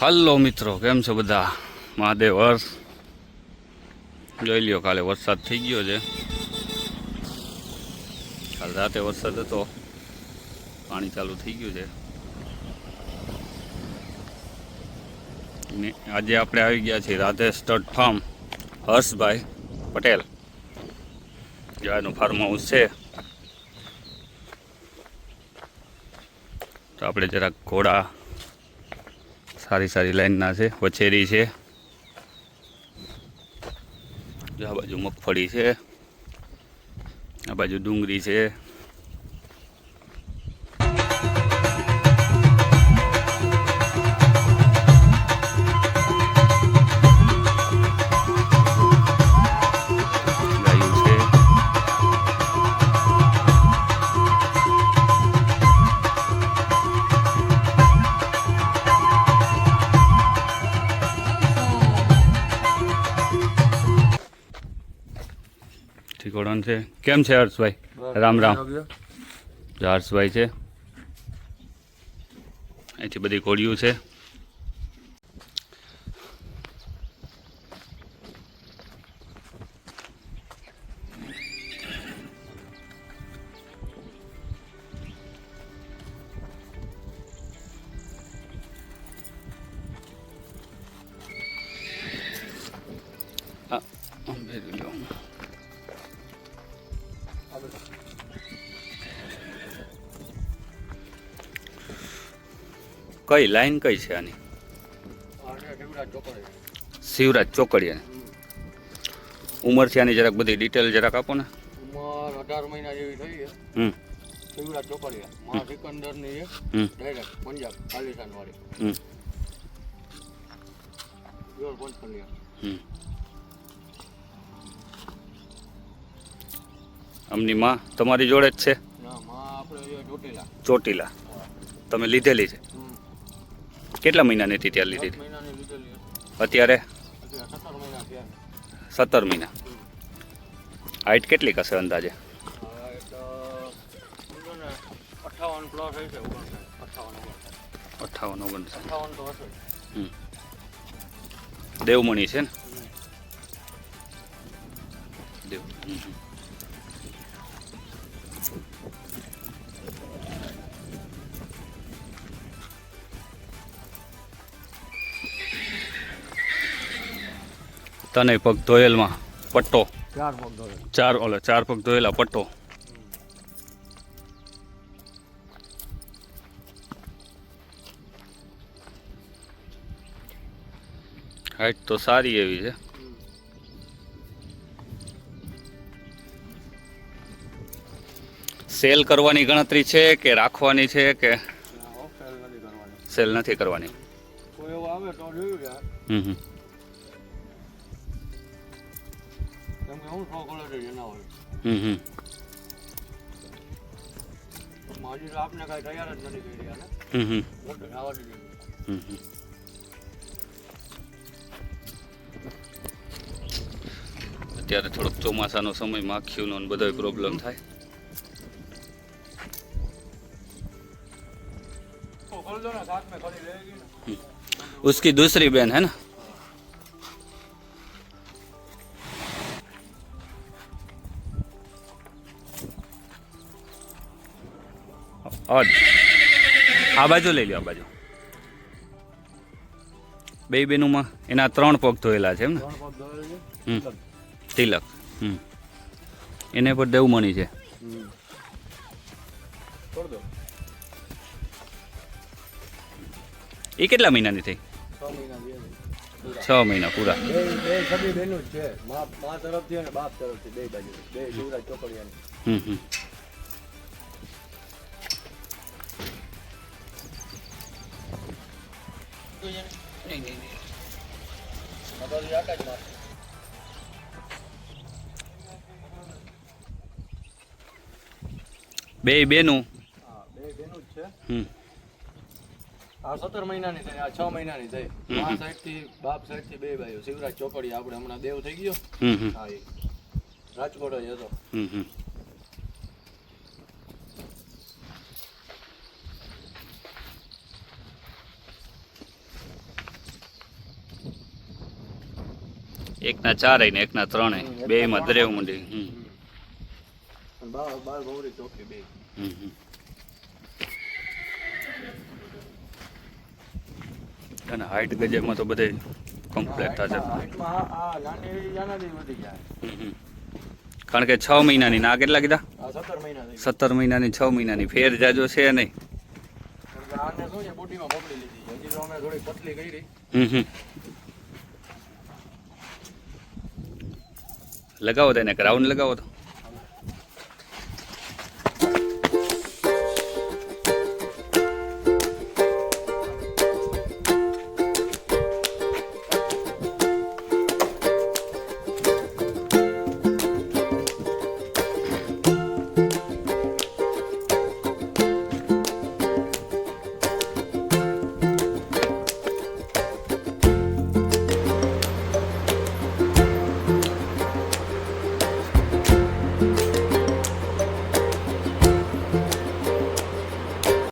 Hello મિત્રો, કેમ છો બધા? મહાદેવ હર્ષ જોઈ લ્યો, કાલે વરસાદ થઈ ગયો છે. કાલ રાતે વરસાદ હતો. પાણી ચાલુ થઈ ગયું છે. ને આજે આપણે આવી ગયા છીએ રાતે stud farm Harshbhai Patel. જ્યાંનું farm house છે. તો આપણે જરાક ઘોડા સારી સારી લાઈનના છે વછેરી છે. આ બાજુ મગફળી છે આ બાજુ ડુંગળી છે. ઠીકોડન છે. કેમ છે હર્ષભાઈ? રામ રામ. હર્ષભાઈ છે. અહીંથી બધી ઘોડીઓ છે. ભેગું લ્યો. કઈ લાઈન કઈ છે આની? શિવરાજ ચોકડીયા ઉંમર છે આની જરાક બધી ડિટેલ જરાક આપો ને. ઉંમર અઢાર મહિના જેવી થઈ છે. હમ. શિવરાજ ચોકડીયા. મા સિકંદરની છે ડાયરેક્ટ પંજાબ ખાલિસ્તાન વાળી હમ પંચકલ્યા હમ. આમની માં તમારી જોડે જ છે? ચોટીલા. ચોટીલા. તમે લીધેલી છે. કેટલા મહિનાની હતી ત્યાં લીધી હતી? અત્યારે? સત્તર મહિના હાઇટ હાઈટ કેટલી હશે અંદાજે? અઠાવન ઓગણસાઠ. દેવમણી છે ને? તને પગ ધોયેલમાં પટ્ટો? ચાર પગ ધોયેલ. ચાર ઓલો ચાર પગ ધોયેલા પટ્ટો? હાઈટ તો સારી એવી છે. સેલ કરવાની ગણતરી છે કે રાખવાની છે કે સેલ નથી કરવાની? કોઈ આવે તો હમ હમ. કેમ કે હું સો ક્વોલિટી એના હોય હમ હમ પણ હજી તો આપને કાંઈ તૈયાર જ નથી કરી રહ્યા ને હમ હમ મોટું આવવા દીધું હમ હમ. અત્યારે થોડોક ચોમાસાનો સમય માખીઓનો ને બધો પ્રોબ્લેમ થાય તો ખોલ દો ને સાથ મેં ખરી લેગી ને उसकी दूसरी बहन है ना और આ બાજુ લઈ લ્યો આ બાજુ. બે બેનુંમાં એના ત્રણ પગ ધોયેલા છે એમ ને? હમ. તિલક. હમ. એને પર દેવમણી છે. હમ. એ કેટલા મહિનાની થઈ? છ મહિના બે પૂરા. છ. મહિના આટા જ મારે બે બેનું. હા બે બેનું જ છે હમ. આ સત્તર મહિનાની થઈ આ છ મહિનાની થઈ. મા સાઈડથી બાપ સાઈડથી બે ભાઈઓ. શિવરાજ ચોકડી આપણે હમણાં દેવ થઈ ગયો. હા એ. રાજકોટ જ હતો. હમ હમ. એકના ચાર ને એકના ત્રણે બેયમાં દરેવ મંડી. અને બે હમ. હમ. હાઈટ ગજેમાં તો બધે કમ્પ્લેટ થશે હમ હમ. કારણ કે છ મહિનાની ના કેટલા કીધા? સત્તર મહિનાની છ મહિનાની. ફેર જાજો છે નહીં. હમ કે આને શું છે બોડીમાં પકડી લીધી છે હજી તો અમે થોડી પતલી કરી હમ હમ. લગાવો તેને ક્રાઉન લગાવો તો.